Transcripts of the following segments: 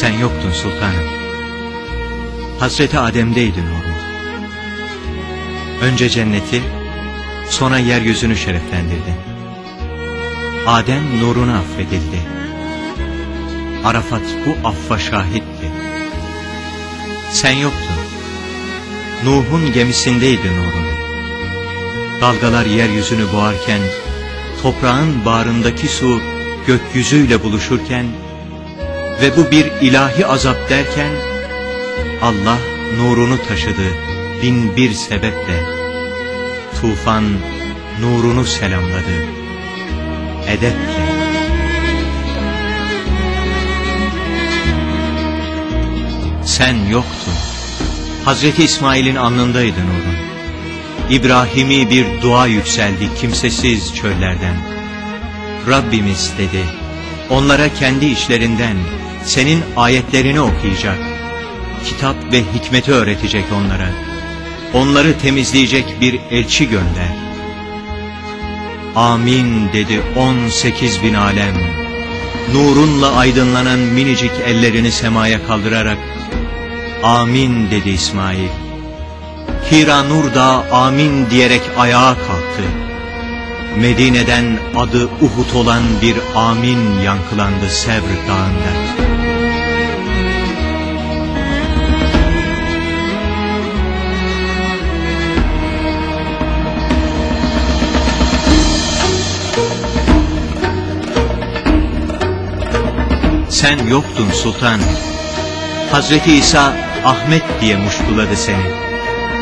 Sen yoktun sultanım. Hazreti Adem'deydin oğlum. Önce cenneti, sonra yeryüzünü şereflendirdin. Adem nuruna affedildi. Arafat bu affa şahitti. Sen yoktun. Nuh'un gemisindeydin oğlum. Dalgalar yeryüzünü boğarken, toprağın bağrındaki su gökyüzüyle buluşurken ve bu bir ilahi azap derken, Allah nurunu taşıdı bin bir sebeple. Tufan nurunu selamladı edeple. Sen yoktun. Hazreti İsmail'in alnındaydın oğlum. İbrahim'i bir dua yükseldi kimsesiz çöllerden. Rabbimiz dedi, onlara kendi işlerinden senin ayetlerini okuyacak, kitap ve hikmeti öğretecek onlara, onları temizleyecek bir elçi gönder. Amin dedi on sekiz bin alem, nurunla aydınlanan minicik ellerini semaya kaldırarak, Amin dedi İsmail. Hira Nur da amin diyerek ayağa kalktı. Medine'den adı Uhud olan bir amin yankılandı Sevr dağında. Sen yoktun sultan. Hazreti İsa Ahmet diye muştuladı seni.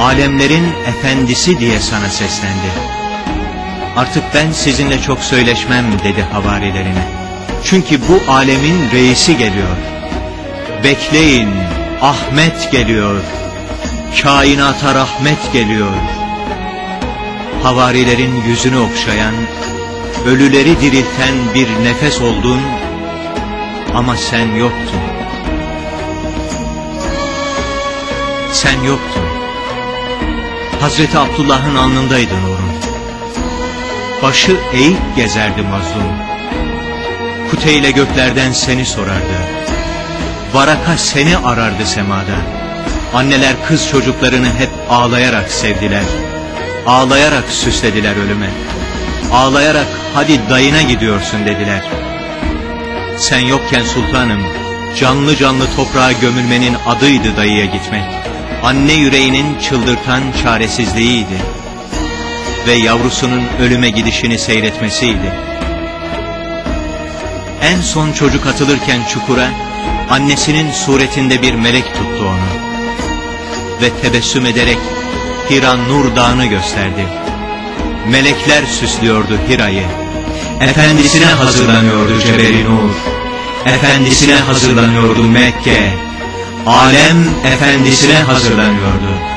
Alemlerin efendisi diye sana seslendi. Artık ben sizinle çok söyleşmem dedi havarilerine. Çünkü bu alemin reisi geliyor. Bekleyin Ahmet geliyor. Kainata rahmet geliyor. Havarilerin yüzünü okşayan, ölüleri dirilten bir nefes oldun ama sen yoktun. Sen yoktun. Hazreti Abdullah'ın alnındaydın oğlum. Başı eğik gezerdi mazlum. Kuteyle göklerden seni sorardı. Varaka seni arardı semada. Anneler kız çocuklarını hep ağlayarak sevdiler. Ağlayarak süslediler ölüme. Ağlayarak hadi dayına gidiyorsun dediler. Sen yokken sultanım, canlı canlı toprağa gömülmenin adıydı dayıya gitmek. Anne yüreğinin çıldırtan çaresizliğiydi. Ve yavrusunun ölüme gidişini seyretmesiydi. En son çocuk atılırken çukura, annesinin suretinde bir melek tuttu onu. Ve tebessüm ederek Hira Nur Dağı'nı gösterdi. Melekler süslüyordu Hira'yı. Efendisine hazırlanıyordu Cebeli Nur. Efendisine hazırlanıyordu Mekke. Alem efendisine hazırlanıyordu.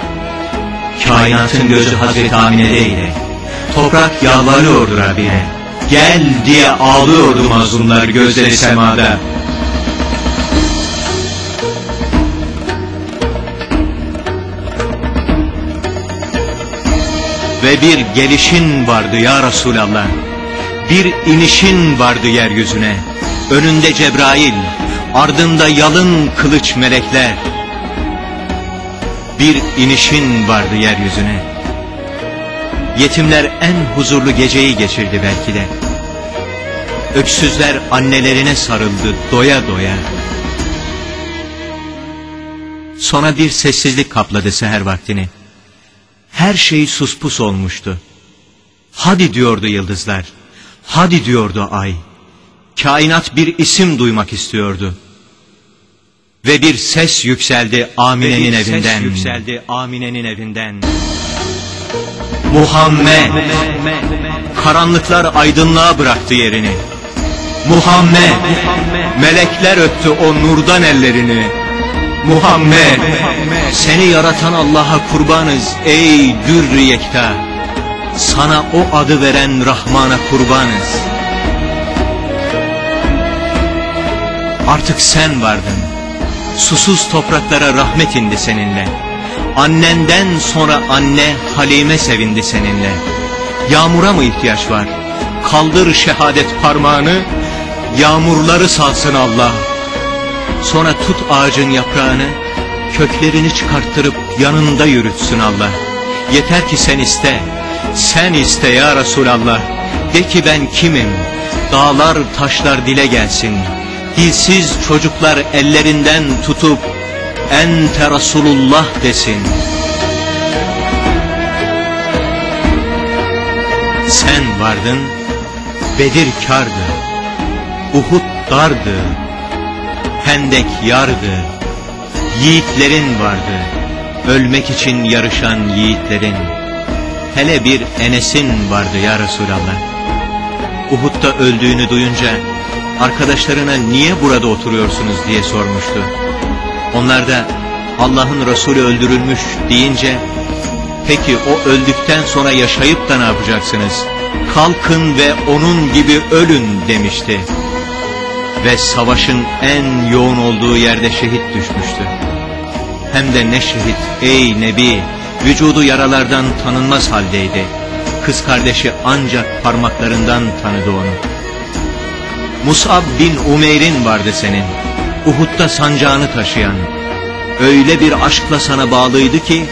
Kainatın gözü Hazreti Amine'deydi. Toprak yalvarıyordu Rabbine. Gel diye ağlıyordu mazlumlar gözleri semada. Ve bir gelişin vardı ya Resulallah. Bir inişin vardı yeryüzüne. Önünde Cebrail, ardında yalın kılıç melekler. Bir inişin vardı yeryüzüne. Yetimler en huzurlu geceyi geçirdi belki de. Öksüzler annelerine sarıldı doya doya. Sonra bir sessizlik kapladı seher vaktini. Her şey suspus olmuştu. Hadi diyordu yıldızlar. Hadi diyordu ay. Kainat bir isim duymak istiyordu. Ve bir ses yükseldi Amine'nin evinden. Yükseldi Amine'nin evinden. Muhammed. Karanlıklar aydınlığa bıraktı yerini. Muhammed. Melekler öptü o nurdan ellerini. Muhammed. Seni yaratan Allah'a kurbanız ey dürr yekta. Sana o adı veren Rahman'a kurbanız. Artık sen vardın. Susuz topraklara rahmet indi seninle. Annenden sonra anne Halime sevindi seninle. Yağmura mı ihtiyaç var? Kaldır şehadet parmağını, yağmurları salsın Allah. Sonra tut ağacın yaprağını, köklerini çıkarttırıp yanında yürütsün Allah. Yeter ki sen iste, sen iste ya Resulallah. De ki ben kimim? Dağlar taşlar dile gelsin. Dilsiz çocuklar ellerinden tutup ente Resulullah desin. Sen vardın, Bedir kardı, Uhud dardı, Hendek yardı, yiğitlerin vardı, ölmek için yarışan yiğitlerin. Hele bir Enes'in vardı ya Resulallah. Uhud'da öldüğünü duyunca arkadaşlarına niye burada oturuyorsunuz diye sormuştu. Onlar da Allah'ın Resulü öldürülmüş deyince peki o öldükten sonra yaşayıp da ne yapacaksınız? Kalkın ve onun gibi ölün demişti. Ve savaşın en yoğun olduğu yerde şehit düşmüştü. Hem de ne şehit ey Nebi vücudu yaralardan tanınmaz haldeydi. Kız kardeşi ancak parmaklarından tanıdı onu. Mus'ab bin Umeyr'in vardı senin. Uhud'da sancağını taşıyan. Öyle bir aşkla sana bağlıydı ki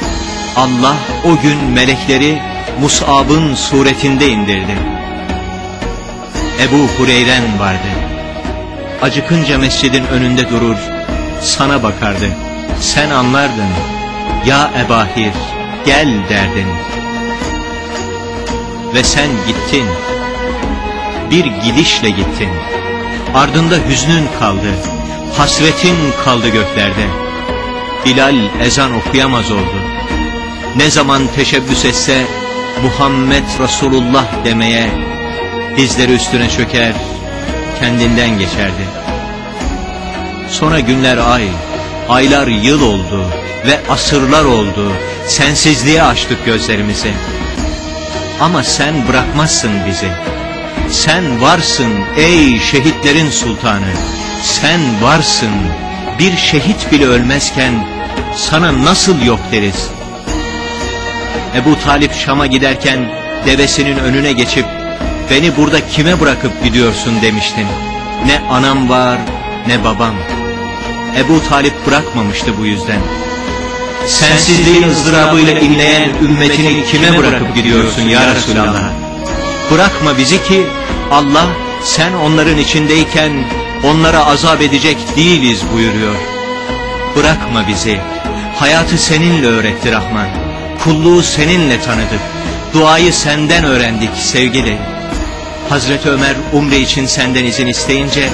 Allah o gün melekleri Mus'ab'ın suretinde indirdi. Ebu Hureyren vardı. Acıkınca mescidin önünde durur, sana bakardı. Sen anlardın. Ya Ebahir, gel derdin. Ve sen gittin. Bir gidişle gittin. Ardında hüznün kaldı. Hasretin kaldı göklerde. Bilal ezan okuyamaz oldu. Ne zaman teşebbüs etse Muhammed Resulullah demeye dizleri üstüne çöker, kendinden geçerdi. Sonra günler ay, aylar yıl oldu ve asırlar oldu. Sensizliğe açtık gözlerimizi. Ama sen bırakmazsın bizi. Sen varsın ey şehitlerin sultanı. Sen varsın. Bir şehit bile ölmezken sana nasıl yok deriz. Ebu Talip Şam'a giderken devesinin önüne geçip beni burada kime bırakıp gidiyorsun demiştin. Ne anam var ne babam. Ebu Talip bırakmamıştı bu yüzden. Sensizliğin ızdırabıyla inleyen ümmetini kime bırakıp gidiyorsun ya Resulallah? Bırakma bizi ki Allah sen onların içindeyken onlara azap edecek değiliz buyuruyor. Bırakma bizi. Hayatı seninle öğretti Rahman. Kulluğu seninle tanıdık. Duayı senden öğrendik sevgili. Hazreti Ömer umre için senden izin isteyince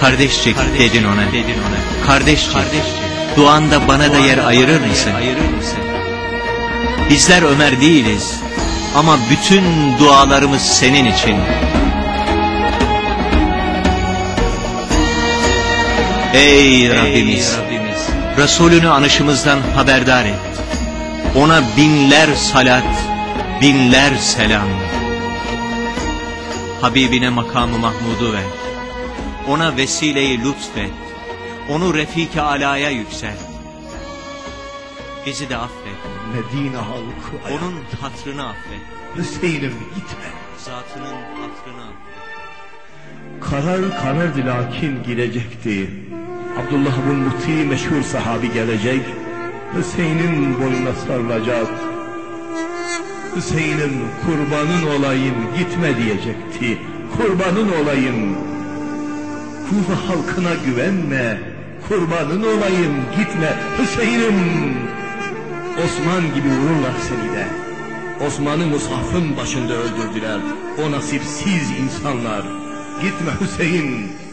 kardeşçik, kardeşçik dedin ona. Dedin ona. Kardeşçik. kardeşçik. Duanda bana da yer ayırır mısın? ayırır mısın? Bizler Ömer değiliz ama bütün dualarımız senin için. Ey Rabbimiz, Rabbimiz, Resulünü anışımızdan haberdar et. Ona binler salat, binler selam. Habibine makamı Mahmud'u ver. Ona vesileyi lütfet. Onu Refik-i Ala'ya yüksel. Bizi de affet. Medine halkı. Onun hatrını affet. Hüseyin'im gitme. Zatının hatrını affet. Karar karardı lakin girecekti. Abdullah bin Muti meşhur sahabi gelecek. Hüseyin'in boynuna sarılacak. Hüseyin'im kurbanın olayım gitme diyecekti. Kurbanın olayım. Kufa halkına güvenme kurbanın olayım gitme Hüseyin'im. Osman gibi vururlar seni de. Osman'ı mushafın başında öldürdüler. O nasipsiz insanlar. Gitme Hüseyin.